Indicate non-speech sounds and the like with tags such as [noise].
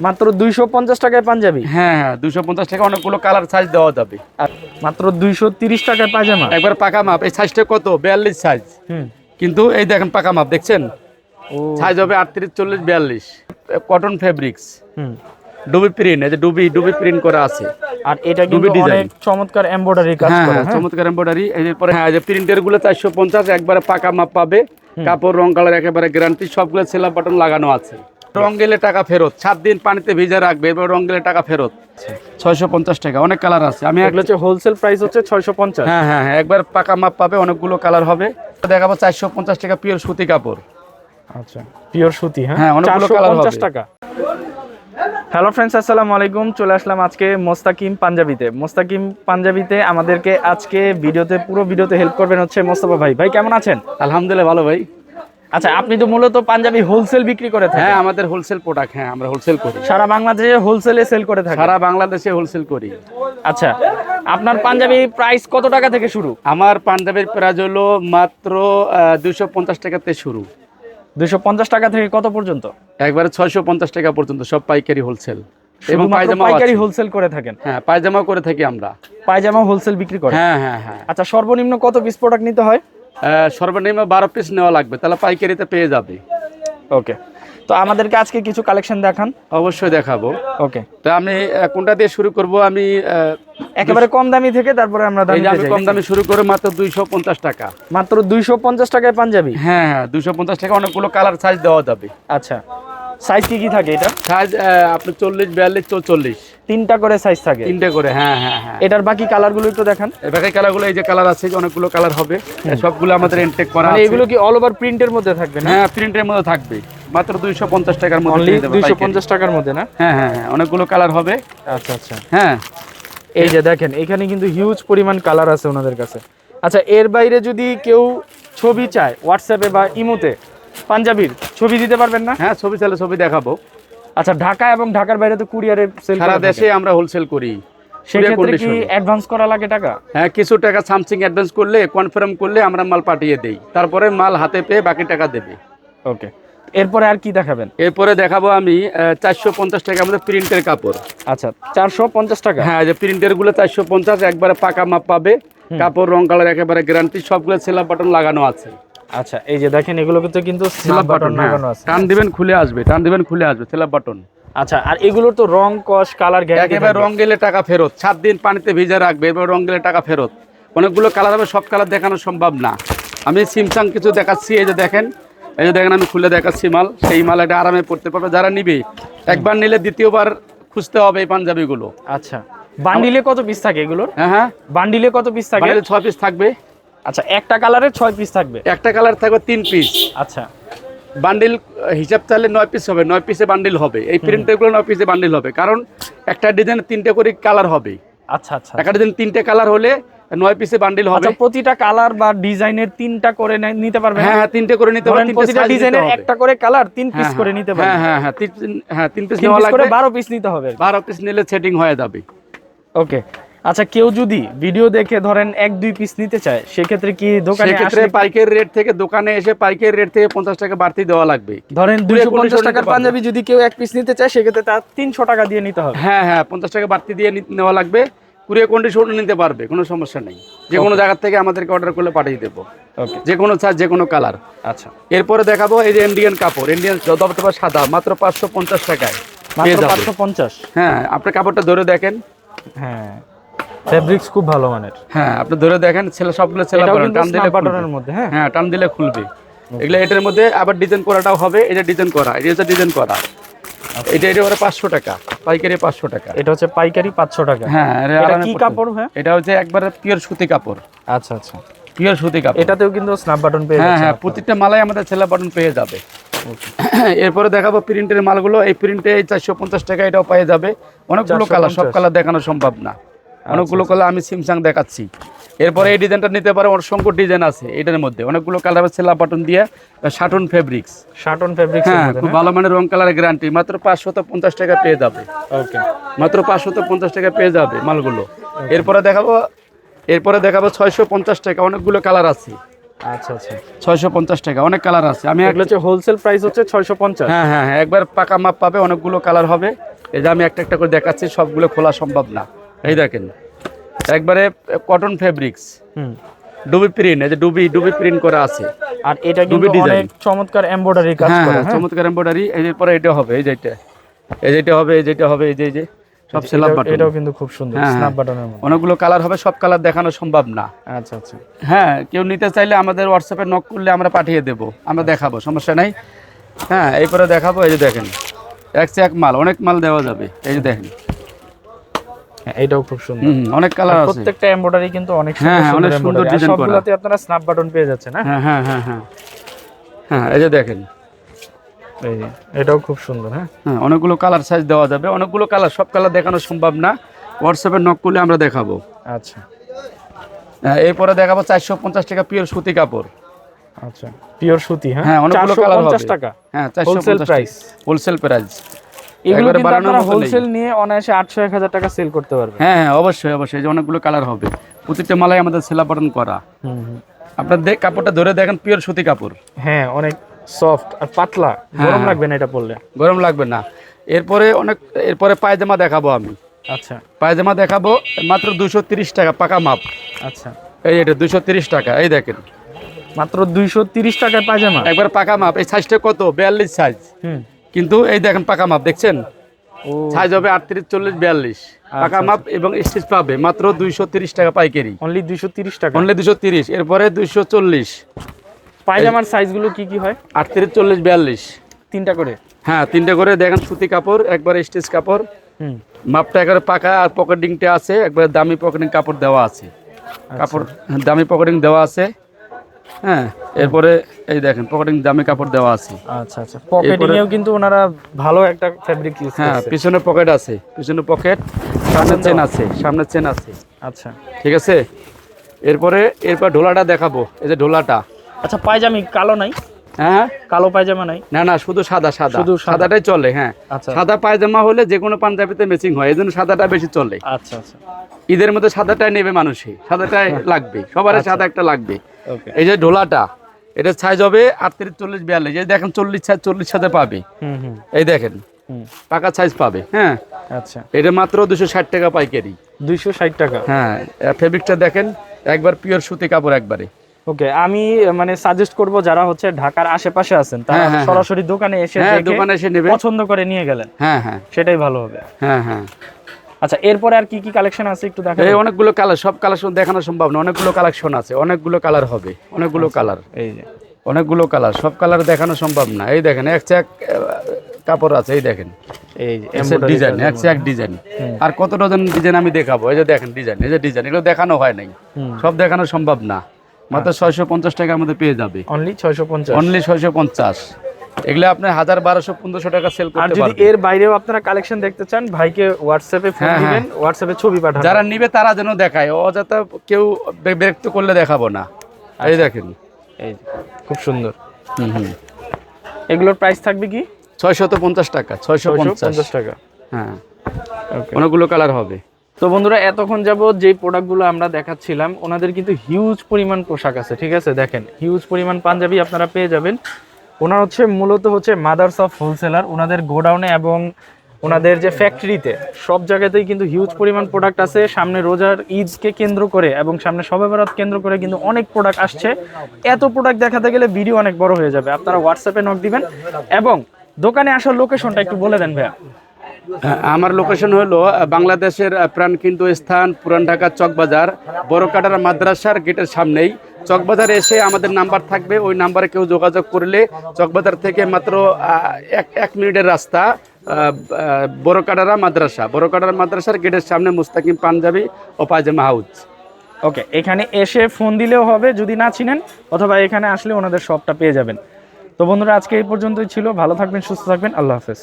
মাত্র দুইশো পঞ্চাশ টাকায় পাঞ্জাবি? হ্যাঁ হ্যাঁ দুশো পঞ্চাশ টাকা অনেকগুলো কালার সাইজ দেওয়া যাবে। আর মাত্র দুইশো তিরিশ টাকায় পায়জামা? একবার পাকা মাপ এই সাইজটা কত? বিয়াল্লিশ সাইজ হুম। কিন্তু এই দেখেন পাকা মাপ দেখছেন? সাইজ হবে আটত্রিশ চল্লিশ বিয়াল্লিশ। কটন ফেব্রিক্স হুম। ডুবি প্রিন্ট এই যে ডুবি ডুবি প্রিন্ট করা আছে। আর এটা কিন্তু। অনেক চমৎকার এমব্রয়ডারি কাজ হ্যাঁ করা হ্যাঁ হ্যাঁ? চমৎকার এম্বয়ডারি এরপরে হ্যাঁ যে প্রিন্টেরগুলো চারশো পঞ্চাশ একবারে পাকা মাপ পাবে। কাপড় রং কালার একেবারে গ্যারান্টি সবগুলো সেলা বাটন লাগানো আছে। রং গেলে টাকা ফেরত। সাত দিন পানিতে ভিজে রাখবে এবার রং গেলে টাকা ফেরত। ছয়শো পঞ্চাশ টাকা অনেক কালার আছে। আমি এগুলো হচ্ছে হোলসেল প্রাইস হচ্ছে ছয়শো পঞ্চাশ। হ্যাঁ হ্যাঁ হ্যাঁ একবার পাকা মাপ পাবে অনেকগুলো কালার হবে। দেখাবো চারশো পঞ্চাশ টাকা পিওর সুতি কাপড়। আচ্ছা পিওর সুতি হ্যাঁ? হ্যাঁ, অনেকগুলো colour পঞ্চাশ টাকা। হ্যালো ফ্রেন্ডস আসসালামু আলাইকুম। চলে আসলাম আজকে মোস্তাকিম পাঞ্জাবিতে। মোস্তাকিম পাঞ্জাবিতে আমাদেরকে আজকে ভিডিওতে পুরো ভিডিওতে হেল্প করবেন হচ্ছে মোস্তফা ভাই। ভাই কেমন আছেন? আলহামদুলিল্লাহ ভালো ভাই। আচ্ছা আপনি তো মূলত পাঞ্জাবি হোলসেল বিক্রি করে থাকেন। হ্যাঁ আমাদের হোলসেল প্রোডাক্ট হ্যাঁ আমরা হোলসেল করি। সারা বাংলাদেশে হোলসেলে সেল করে থাকেন। সারা বাংলাদেশে হোলসেল করি। আচ্ছা আপনার পাঞ্জাবি প্রাইস কত টাকা থেকে শুরু? আমার পাঞ্জাবের প্রাইস হলো মাত্র দুইশো পঞ্চাশ টাকাতে শুরু। দুইশো পঞ্চাশ টাকা থেকে কত পর্যন্ত? একবারে ছয়শো পঞ্চাশ টাকা পর্যন্ত সব পাইকারি হোলসেল এবং পায়জামা পাইকারি হোলসেল করে থাকেন? হ্যাঁ পায়জামা করে থাকি আমরা। পায়জামা হোলসেল বিক্রি করে? হ্যাঁ হ্যাঁ হ্যাঁ। আচ্ছা সর্বনিম্ন কত পিস প্রোডাক্ট নিতে হয়? সর্বনিম্ন বারো পিস নেওয়া লাগবে তাহলে পাইকারিতে পেয়ে যাবে। ওকে। তো আমাদেরকে আজকে কিছু কালেকশন দেখান। অবশ্যই দেখাবো। ওকে। তো আমি কোনটা দিয়ে শুরু করব? আমি একেবারে কম দামি থেকে তারপরে আমরা আমি কম দামে শুরু করে মাত্র দুইশো পঞ্চাশ টাকা। মাত্র দুইশো পঞ্চাশ টাকায় পাঞ্জাবি? হ্যাঁ হ্যাঁ দুইশো পঞ্চাশ টাকা অনেকগুলো কালার সাইজ দেওয়া যাবে। আচ্ছা। সাইজ কি কি থাকে এটা? সাইজ আপনার চল্লিশ বিয়াল্লিশ চৌচল্লিশ। তিনটা করে সাইজ থাকে। তিনটে করে হ্যাঁ হ্যাঁ হ্যাঁ। এটার বাকি কালারগুলো একটু দেখান। এবার কালারগুলো এই যে কালার আছে অনেকগুলো কালার হবে। সবগুলো আমাদের ইনটেক করা মানে আছে। এগুলো কি অল ওভার প্রিন্টের মধ্যে থাকবে না? হ্যাঁ প্রিন্টের মধ্যে থাকবে। মাত্র দুইশো পঞ্চাশ টাকার মধ্যে অনলি পেয়ে যাবে দুইশো পাইকারি। পঞ্চাশ টাকার মধ্যে না? হ্যাঁ হ্যাঁ হ্যাঁ অনেকগুলো কালার হবে। আচ্ছা আচ্ছা। হ্যাঁ। এই যে দেখেন এখানে কিন্তু হিউজ পরিমাণ কালার আছে ওনাদের কাছে। আচ্ছা এর বাইরে যদি কেউ ছবি চায় হোয়াটসঅ্যাপে বা ইমোতে পাঞ্জাবির ছবি দিতে পারবেন না? হ্যাঁ ছবি চালে ছবি দেখাবো। আচ্ছা ঢাকা এবং ঢাকার বাইরে তো কুরিয়ারে সেল সারা দেশে আমরা হোলসেল করি। সেক্ষেত্রে কি অ্যাডভান্স করা লাগে টাকা? হ্যাঁ কিছু টাকা সামথিং অ্যাডভান্স করলে কনফার্ম করলে আমরা মাল পাঠিয়ে দেই। তারপরে মাল হাতে পেয়ে বাকি টাকা দেবে। ওকে এরপরে আর কি দেখাবেন? এরপরে দেখাবো আমি চারশো পঞ্চাশ টাকা আমাদের প্রিন্টের কাপড়। আচ্ছা চারশো পঞ্চাশ টাকা? হ্যাঁ যে প্রিন্টেরগুলো চারশো পঞ্চাশ একবারে পাকা মাপ পাবে। কাপড় রং কালার একেবারে গ্যারান্টি সবগুলো সেলা বাটন লাগানো আছে। আচ্ছা এই যে দেখেন এগুলো কিন্তু কিন্তু সেলা বাটন লাগানো আছে। টান দিবেন খুলে আসবে টান দিবেন খুলে আসবে সেলা বাটন আচ্ছা আর এগুলোর তো রং কস কালার গ্যারান্টি একেবারে রং গেলে টাকা ফেরত। সাত দিন পানিতে ভিজে রাখবে এবার রং গেলে টাকা ফেরত। অনেকগুলো কালার হবে সব কালার দেখানো সম্ভব না। আমি সিমসাং কিছু দেখাচ্ছি এই যে দেখেন এই যে দেখেন আমি খুলে দেখাচ্ছি মাল। সেই মাল এটা আরামে পড়তে পারবে। যারা নিবে একবার নিলে দ্বিতীয়বার খুঁজতে হবে এই পাঞ্জাবিগুলো। আচ্ছা বান্ডিলে কত পিস থাকে এগুলোর? হ্যাঁ হ্যাঁ। বান্ডিলে কত পিস থাকে? বান্ডিলে ছয় পিস থাকবে। আচ্ছা একটা কালারের ছয় পিস থাকবে? একটা কালার থাকবে তিন পিস আচ্ছা। বান্ডিল হিসাব চাইলে নয় পিস হবে নয় পিসে বান্ডিল হবে। এই প্রিন্টেরগুলো নয় পিসে বান্ডিল হবে কারণ একটা ডিজাইন তিনটে করে কালার হবে আচ্ছা আচ্ছা একটা ডিজাইন তিনটে কালার হলে নয় পিসে বান্ডিল হবে। আচ্ছা প্রতিটা কালার বা ডিজাইনের তিনটা করে নিতে পারবে হ্যাঁ হ্যাঁ তিনটে করে নিতে তিনটে প্রতিটা ডিজাইনের একটা করে কালার তিন পিস হ্যাঁ, করে হ্যাঁ, নিতে হ্যাঁ পারবেন হ্যাঁ হ্যাঁ তিন হ্যাঁ তিন পিস নেওয়া লাগবে। বারো পিস নিতে হবে। বারো পিস নিলে সেটিং হয়ে যাবে। ওকে আচ্ছা কেউ যদি ভিডিও দেখে ধরেন এক দুই পিস নিতে চায় সেক্ষেত্রে কি দোকানে সেক্ষেত্রে পাইকারি রেট থেকে দোকানে এসে পাইকারি রেট থেকে পঞ্চাশ টাকা বাড়তি দেওয়া লাগবে। ধরেন দুইশো পঞ্চাশ টাকার পাঞ্জাবি যদি কেউ এক পিস নিতে চায় সেক্ষেত্রে তার তিনশো টাকা দিয়ে নিতে হবে। হ্যাঁ হ্যাঁ পঞ্চাশ টাকা বাড়তি দিয়ে নেওয়া লাগবে। কুড়িয়ে কন্ডিশন নিতে পারবে কোনো সমস্যা নেই। যে কোনো জায়গা থেকে আমাদেরকে অর্ডার করলে পাঠিয়ে দেবো। যে কোনো চার্জ যে কোনো কালার আচ্ছা। এরপরে দেখাবো এই যে ইন্ডিয়ান কাপড়। ইন্ডিয়ান দবদবা সাদা মাত্র পাঁচশো পঞ্চাশ টাকায়। পাঁচশো পঞ্চাশ। হ্যাঁ আপনি কাপড়টা ধরে দেখেন। হ্যাঁ। ফেব্রিক্স খুব ভালো মানের। হ্যাঁ আপনি ধরে দেখেন ছেলে সবগুলো ছেলে কিন্তু টান দিলে বাটনের মধ্যে হ্যাঁ। হ্যাঁ টান দিলে খুলবে। এগুলো এটার মধ্যে আবার ডিজাইন করাটাও হবে এটা ডিজাইন করা এটা হচ্ছে ডিজাইন করা। এটা এটা ওরা পাঁচশো টাকা পাইকারি পাঁচশো টাকা। এটা হচ্ছে পাইকারি পাঁচশো টাকা। হ্যাঁ এটা কি কাপড় হ্যাঁ? এটা হচ্ছে একবারে পিওর সুতি কাপড়। আচ্ছা আচ্ছা। পিওর সুতি কাপড়। এটাতেও কিন্তু স্ন্যাপ বাটন পেয়ে হ্যাঁ যাচ্ছে হ্যাঁ প্রত্যেকটা মালাই আমাদের ছেলে বাটন পেয়ে যাবে। [coughs] এরপরে দেখাবো প্রিন্টের মালগুলো। এই প্রিন্টে চারশো পঞ্চাশ টাকা এটাও পেয়ে যাবে। অনেকগুলো কালার সব কালার দেখানো সম্ভব না। অনেকগুলো কালার আমি সিমসাং দেখাচ্ছি। এরপরে এই ডিজাইনটা নিতে পারো অসংখ্য ডিজাইন আছে এটার মধ্যে। অনেকগুলো কালার ছেলা বাটন দিয়ে শাটন ফেব্রিক্স শার্টন ফেব্রিক্স হ্যাঁ খুব ভালো মানের রং কালার গ্যারান্টি মাত্র পাঁচশত পঞ্চাশ টাকা পেয়ে যাবে। ওকে মাত্র পাঁচশত পঞ্চাশ টাকা পেয়ে যাবে মালগুলো। এরপরে দেখাবো এরপরে দেখাবো ছয়শো পঞ্চাশ টাকা অনেকগুলো কালার আছে। আচ্ছা আচ্ছা। ছয়শো পঞ্চাশ টাকা অনেক কালার আছে। আমি এগুলো হচ্ছে হোলসেল প্রাইস হচ্ছে ছয়শো পঞ্চাশ। হ্যাঁ হ্যাঁ হ্যাঁ একবার পাকা মাপ পাবে অনেকগুলো কালার হবে। এই যে আমি একটা একটা করে দেখাচ্ছি সবগুলো খোলা সম্ভব না। এই দেখেন একবারে কটন ফেব্রিক্স ডুবি প্রিন্ট এই যে ডুবি ডুবি প্রিন্ট করা আছে। আর এটা কিন্তু ডুবি। অনেক চমৎকার এমব্রয়ডারি কাজ হ্যাঁ করা হ্যাঁ হ্যাঁ। চমৎকার এমব্রয়ডারি এই যে পরে এটা হবে এই যে এটা। এই যে এটা হবে এই যে এটা হবে এই যে এই যে সব এটাও- বাটন এটাও কিন্তু খুব সুন্দর হ্যাঁ। বাটনের মধ্যে অনেকগুলো কালার হবে সব কালার দেখানো সম্ভব না। আচ্ছা আচ্ছা। হ্যাঁ কেউ নিতে চাইলে আমাদের হোয়াটসঅ্যাপে নক করলে আমরা পাঠিয়ে দেব আমরা দেখাবো সমস্যা নাই। হ্যাঁ এরপরে দেখাবো এই যে দেখেন এক সে এক মাল অনেক মাল দেওয়া যাবে এই যে দেখেন। এটাও খুব সুন্দর। অনেক কালার আছে। প্রত্যেকটা এমব্রয়ডারি কিন্তু অনেক হ্যাঁ, হ্যাঁ, সুন্দর অনেক সুন্দর design করা। সবগুলোতে আপনারা স্ন্যাপ বাটন পেয়ে যাচ্ছেন হ্যাঁ হ্যাঁ হ্যাঁ হ্যাঁ হ্যাঁ। হ্যাঁ এই যে দেখেন। এই এটাও খুব সুন্দর হ্যাঁ? হ্যাঁ অনেকগুলো কালার সাইজ দেওয়া যাবে। অনেকগুলো কালার সব কালার দেখানো সম্ভব না। হোয়াটসঅ্যাপে নক করলে আমরা দেখাবো। আচ্ছা। হ্যাঁ, এরপরে দেখাবো চারশো পঞ্চাশ টাকা পিওর সুতি কাপড়। আচ্ছা পিওর সুতি হ্যাঁ? হ্যাঁ অনেকগুলো কালার পঞ্চাশ হবে টাকা। হ্যাঁ চারশো হোলসেল প্রাইস হোলসেল প্রাইস এগুলো কিন্তু আপনারা হোলসেল নিয়ে অনায়াসে আটশো এক হাজার টাকা সেল করতে পারবেন। হ্যাঁ হ্যাঁ অবশ্যই অবশ্যই যে অনেকগুলো কালার হবে। প্রতিটা মালাই আমাদের সেলা বাটন করা। আপনার দেখ কাপড়টা ধরে দেখেন পিওর সুতি কাপড়। হ্যাঁ অনেক সফট আর পাতলা। গরম হ্যাঁ। লাগবে না এটা পরলে? গরম লাগবে না। এরপরে অনেক এরপরে পায়জামা দেখাবো আমি। আচ্ছা। পায়জামা দেখাবো মাত্র দুশো তিরিশ টাকা পাকা মাপ। আচ্ছা। এই এটা দুশো তিরিশ টাকা এই দেখেন। মাত্র দুইশো তিরিশ টাকায় পায়জামা? একবার পাকা মাপ এই সাইজটা কত? বিয়াল্লিশ সাইজ হুম। কিন্তু এই দেখেন পাকা মাপ দেখছেন? সাইজ হবে আটত্রিশ চল্লিশ বিয়াল্লিশ। পাকা আচ্ছা, মাপ এবং স্টিচ পাবে মাত্র দুইশো তিরিশ টাকা পাইকারি। অনলি দুইশো তিরিশ টাকা? অনলি দুশো তিরিশ এরপরে দুইশো চল্লিশ। পায়জামার সাইজগুলো কি কি হয়? আটত্রিশ চল্লিশ বিয়াল্লিশ। তিনটা করে? হ্যাঁ তিনটে করে দেখেন সুতি কাপড় একবার স্টিচ কাপড়। হুম। মাপটা একবারে পাকা আর পকেটিংটা আছে একবার দামি পকেটিং কাপড় দেওয়া আছে। আচ্ছা। কাপড় দামি পকেটিং দেওয়া আছে। হ্যাঁ এরপরে এই দেখেন পকেটিং দামি কাপড় দেওয়া আছে। আচ্ছা আচ্ছা। পকেটিং এও কিন্তু ওনারা ভালো একটা ফ্যাব্রিক ইউজ হ্যাঁ পিছনে পকেট আছে পিছনে পকেট সামনে চেন আছে সামনে চেন আছে। আচ্ছা। ঠিক আছে? এরপরে এরপর ঢোলাটা দেখাবো এই যে ঢোলাটা। আচ্ছা পায়জামি কালো নাই? হ্যাঁ? কালো পায়জামা নাই? না না শুধু সাদা সাদা। শুধু সাদাটাই চলে হ্যাঁ। আচ্ছা। সাদা পায়জামা হলে যে কোনো পাঞ্জাবিতে ম্যাচিং হয় এই জন্য সাদাটা বেশি চলে। আচ্ছা আচ্ছা। ঈদের মধ্যে সাদাটাই নেবে মানুষই। সাদাটাই লাগবে। সবার আচ্ছা। সাদা একটা লাগবে। এই যে ঢোলাটা এটা সাইজ হবে আটত্রিশ চল্লিশ বিয়াল্লিশ। এই দেখেন চল্লিশ সাইজ চল্লিশ সাথে পাবে। এই দেখেন পাকা সাইজ পাবে হ্যাঁ? আচ্ছা। এটা মাত্র দুশো ষাট টাকা পাইকারি। দুইশো ষাট টাকা? হ্যাঁ ফেব্রিকটা দেখেন একবার পিওর সুতি কাপড় একবারে। ওকে আমি মানে সাজেস্ট করব যারা হচ্ছে ঢাকার আশেপাশে আছেন তারা হ্যাঁ, হ্যাঁ, সরাসরি দোকানে এসে হ্যাঁ দোকানে এসে নেবে পছন্দ করে নিয়ে গেলেন। হ্যাঁ হ্যাঁ। সেটাই ভালো হবে। হ্যাঁ হ্যাঁ। আচ্ছা এরপরে আর কি কি কালেকশন আছে একটু দেখাবেন? এই অনেকগুলো কালার সব কালেকশন দেখানো সম্ভব না। অনেকগুলো কালেকশন আছে অনেকগুলো কালার হবে অনেকগুলো কালার এই যে। অনেকগুলো কালার সব কালার দেখানো সম্ভব না। এই দেখেন এক চাক কাপড় আছে এই দেখেন। এই যে ডিজাইন এক এক ডিজাইন আর কত ডজন ডিজাইন আমি দেখাবো? এই যে দেখেন ডিজাইন এই যে ডিজাইন এগুলো দেখানো হয় নাই। সব দেখানো সম্ভব না। মাত্র ছয়শো পঞ্চাশ টাকার মধ্যে পেয়ে যাবে। অনলি ছয়শো পঞ্চাশ। অনলি ছয়শো পঞ্চাশ। এগুলো আপনি হাজার বারোশো পনেরোশো টাকা সেল আর করতে যদি পারবেন। এর বাইরেও আপনারা কালেকশন দেখতে চান ভাইকে হোয়াটসঅ্যাপে ফোন হ্যাঁ, দিবেন হোয়াটসঅ্যাপে ছবি পাঠাবেন। যারা নিবে তারা যেন দেখায়। অযথা কেউ বিরক্ত করলে দেখাবো না। এই দেখেন। এই খুব সুন্দর। হুম হুম। এগুলোর প্রাইস থাকবে কি? ছয়শত পঞ্চাশ টাকা ছয়শো পঞ্চাশ। টাকা। হ্যাঁ। অনেকগুলো কালার হবে। তো বন্ধুরা এতক্ষণ যাবত যেই প্রোডাক্টগুলো আমরা দেখাচ্ছিলাম ওনাদের কিন্তু হিউজ পরিমাণ পোশাক আছে ঠিক আছে? দেখেন হিউজ পরিমাণ পাঞ্জাবি আপনারা পেয়ে যাবেন। ওনার হচ্ছে মূলত হচ্ছে মাদার্স অফ হোলসেলার ওনাদের গোডাউনে এবং ওনাদের যে ফ্যাক্টরিতে সব জায়গাতেই কিন্তু হিউজ পরিমাণ প্রোডাক্ট আছে। সামনে রোজার ঈদকে কেন্দ্র করে এবং সামনে শবে বরাত কেন্দ্র করে কিন্তু অনেক প্রোডাক্ট আসছে। এত প্রোডাক্ট দেখাতে গেলে ভিডিও অনেক বড় হয়ে যাবে। আপনারা হোয়াটসঅ্যাপে নক দিবেন। এবং দোকানে আসার লোকেশনটা একটু বলে দেন ভাইয়া। আমার লোকেশন হলো বাংলাদেশের আহ, প্রাণকেন্দ্র স্থান পুরান ঢাকার চকবাজার বড়কাটার মাদ্রাসার গেটের সামনেই। চকবাজার এসে আমাদের নাম্বার থাকবে। ওই নাম্বারে কেউ যোগাযোগ করলে চকবাজার থেকে মাত্র এক এক মিনিটের রাস্তা আহ, মাদ্রাসা। বড়কাটারা মাদ্রাসার গেটের সামনে মুস্তাকিম পাঞ্জাবি ও পায়জামা হাউস ওকে এখানে এসে ফোন দিলেও হবে যদি না চিনেন অথবা এখানে আসলে ওনাদের শপটা পেয়ে যাবেন। তো বন্ধুরা আজকে এই পর্যন্তই ছিল। ভালো থাকবেন সুস্থ থাকবেন। আল্লাহ হাফেজ।